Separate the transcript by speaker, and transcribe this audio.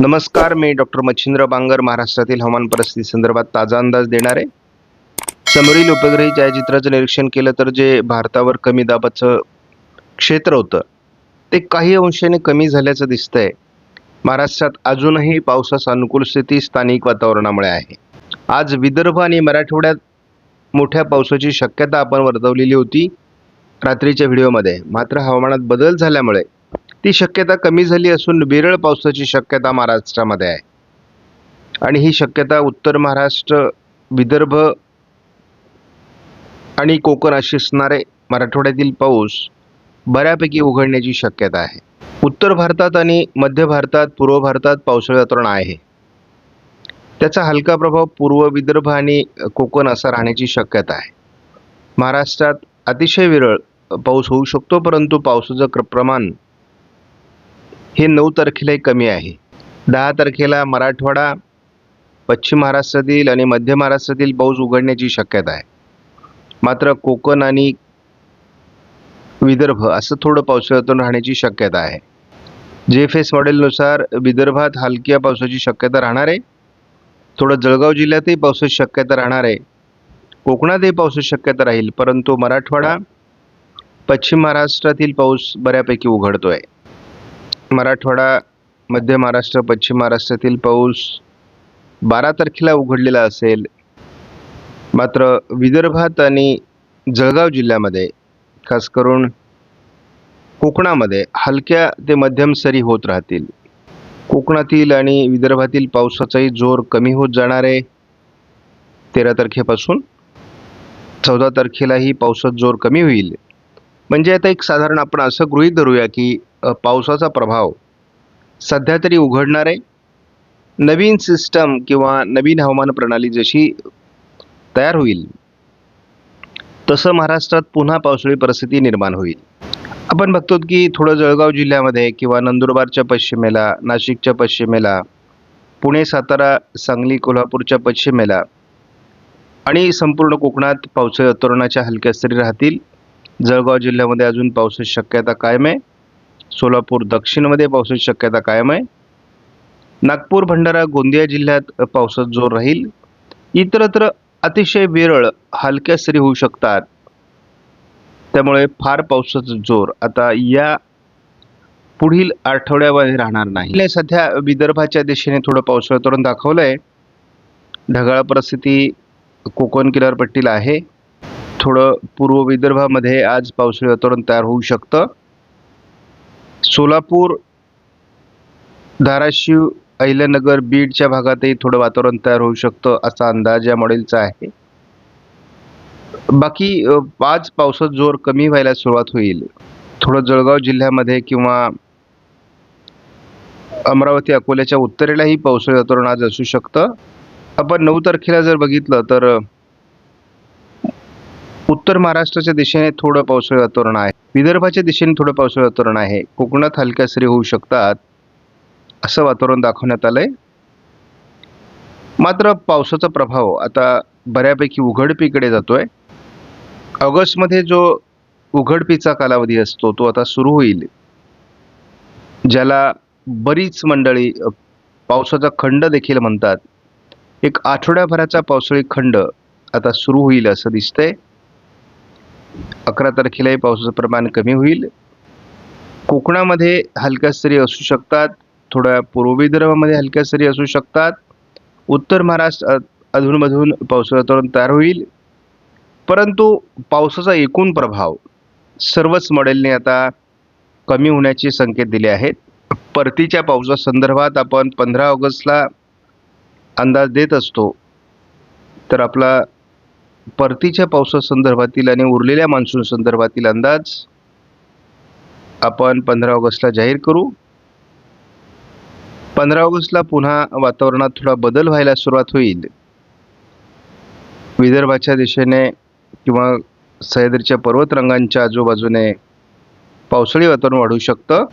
Speaker 1: नमस्कार मी डॉक्टर मच्छिंद्र बांगर महाराष्ट्रातील हवामान परिस्थिती संदर्भात ताजा अंदाज देणार आहे. समोरील उपग्रही छायाचित्राचं निरीक्षण केलं तर जे भारतावर कमी दाबाचं क्षेत्र होतं ते काही अंशाने कमी झाल्याचं दिसतंय. महाराष्ट्रात अजूनही पावसास अनुकूल स्थिती स्थानिक वातावरणामुळे आहे. आज विदर्भ आणि मराठवाड्यात मोठ्या पावसाची शक्यता आपण वर्तवलेली होती रात्रीच्या व्हिडिओमध्ये. मात्र हवामानात बदल झाल्यामुळे ती शक्यता कमी झाली असून विरळ पावसाची शक्यता महाराष्ट्रामध्ये आहे. आणि ही शक्यता उत्तर महाराष्ट्र विदर्भ आणि कोकण अशी असणारे मराठवाड्यातील पाऊस बऱ्यापैकी उघडण्याची शक्यता आहे. उत्तर भारतात आणि मध्य भारतात पूर्व भारतात पावसाळी वातावरण आहे. त्याचा हलका प्रभाव पूर्व विदर्भ आणि कोकण असा राहण्याची शक्यता आहे. महाराष्ट्रात अतिशय विरळ पाऊस होऊ शकतो परंतु पावसाचं क्र प्रमाण हे नऊ तारखेलाही कमी आहे. दहा तारखेला मराठवाडा पश्चिम महाराष्ट्रातील आणि मध्य महाराष्ट्रातील पाऊस उघडण्याची शक्यता आहे. मात्र कोकण आणि विदर्भ असं थोडं पावसाळ्यातून राहण्याची शक्यता आहे. जे एफ एस मॉडेलनुसार विदर्भात हलक्या पावसाची शक्यता राहणार आहे. थोडं जळगाव जिल्ह्यातही पावसाची शक्यता राहणार आहे. कोकणातही पावसाची शक्यता राहील परंतु मराठवाडा पश्चिम महाराष्ट्रातील पाऊस बऱ्यापैकी उघडतो आहे मराठवाडा मध्य महाराष्ट्र पश्चिम महाराष्ट्रातील पाऊस बारा तारखेला उघडलेला असेल. मात्र विदर्भात आणि जळगाव जिल्ह्यामध्ये खास करून कोकणामध्ये हलक्या ते मध्यम सरी होत राहतील. कोकणातील आणि विदर्भातील पावसाचाही जोर कमी होत जाणार आहे. तेरा तारखेपासून चौदा तारखेलाही पावसात जोर कमी होईल. म्हणजे आता एक साधारण आपण असं गृहीत धरूया की पावसाचा प्रभाव सध्या तरी उघडणार आहे. नवीन सिस्टम किंवा नवीन हवामान प्रणाली जशी तयार होईल तसं महाराष्ट्रात पुन्हा पावसाळी परिस्थिती निर्माण होईल. आपण बघतो की थोडं जळगाव जिल्ह्यामध्ये किंवा नंदुरबारच्या पश्चिमेला नाशिकच्या पश्चिमेला पुणे सातारा सांगली कोल्हापूरच्या पश्चिमेला आणि संपूर्ण कोकणात पावसाळी वातावरणाच्या हलक्या सरी राहतील. जळगाव जिल्ह्यामध्ये अजून पावसाची शक्यता कायम आहे. सोलापूर दक्षिणमध्ये पावसाची शक्यता कायम आहे. नागपूर भंडारा गोंदिया जिल्ह्यात पावसात जोर राहील. इतरत्र अतिशय विरळ हलक्या सरी होऊ शकतात. त्यामुळे फार पावसाचा जोर आता या पुढील आठवड्यामध्ये राहणार नाही. सध्या विदर्भाच्या दिशेने थोडं पावसाळी दाखवलं आहे ढगाळ परिस्थिती कोकण किनारपट्टीला आहे. थोडं पूर्व विदर्भामध्ये आज पावसाळी वातावरण तयार होऊ शकतं. सोलापूर धाराशिव अहिल्यानगर बीडच्या भागातही थोडं वातावरण तयार होऊ शकतं असा अंदाज या मॉडेलचा आहे. बाकी आज पावसाचा जोर कमी व्हायला सुरुवात होईल. थोडं जळगाव जिल्ह्यामध्ये किंवा अमरावती अकोल्याच्या उत्तरेलाही पावसाळी वातावरण आज असू शकतं. आपण नऊ तारखेला जर बघितलं तर उत्तर महाराष्ट्राच्या दिशेने थोडं पावसाळी वातावरण आहे. विदर्भाच्या दिशेने थोडं पावसाळी वातावरण आहे. कोकणात हलक्या सरी होऊ शकतात असं वातावरण दाखवण्यात आलंय. मात्र पावसाचा प्रभाव आता बऱ्यापैकी उघडपीकडे जातोय. ऑगस्टमध्ये जो उघडपीचा कालावधी असतो तो आता सुरू होईल. ज्याला बरीच मंडळी पावसाचा खंड देखील म्हणतात. एक आठवड्याभराचा पावसाळी खंड आता सुरू होईल असं दिसतंय. अकरा तारखेलाही पावसाचं प्रमाण कमी होईल. कोकणामध्ये हलक्या सरी असू शकतात. थोड्या पूर्व विदर्भामध्ये हलक्या सरी असू शकतात. उत्तर महाराष्ट्र अधूनमधून पावसाचं वातावरण तयार होईल. परंतु पावसाचा एकूण प्रभाव सर्वच मॉडेलने आता कमी होण्याचे संकेत दिले आहेत. परतीच्या पावसासंदर्भात आपण पंधरा ऑगस्टला अंदाज देत असतो. तर आपला परतीच्या पावसासंदर्भातील आणि उरलेल्या मान्सून संदर्भातील अंदाज आपण पंधरा ऑगस्टला जाहीर करू. पंधरा ऑगस्टला पुन्हा वातावरणात थोडा बदल व्हायला सुरुवात होईल. विदर्भाच्या दिशेने किंवा सह्याद्रीच्या पर्वतरंगांच्या आजूबाजूने पावसाळी वातावरण वाढू शकतं.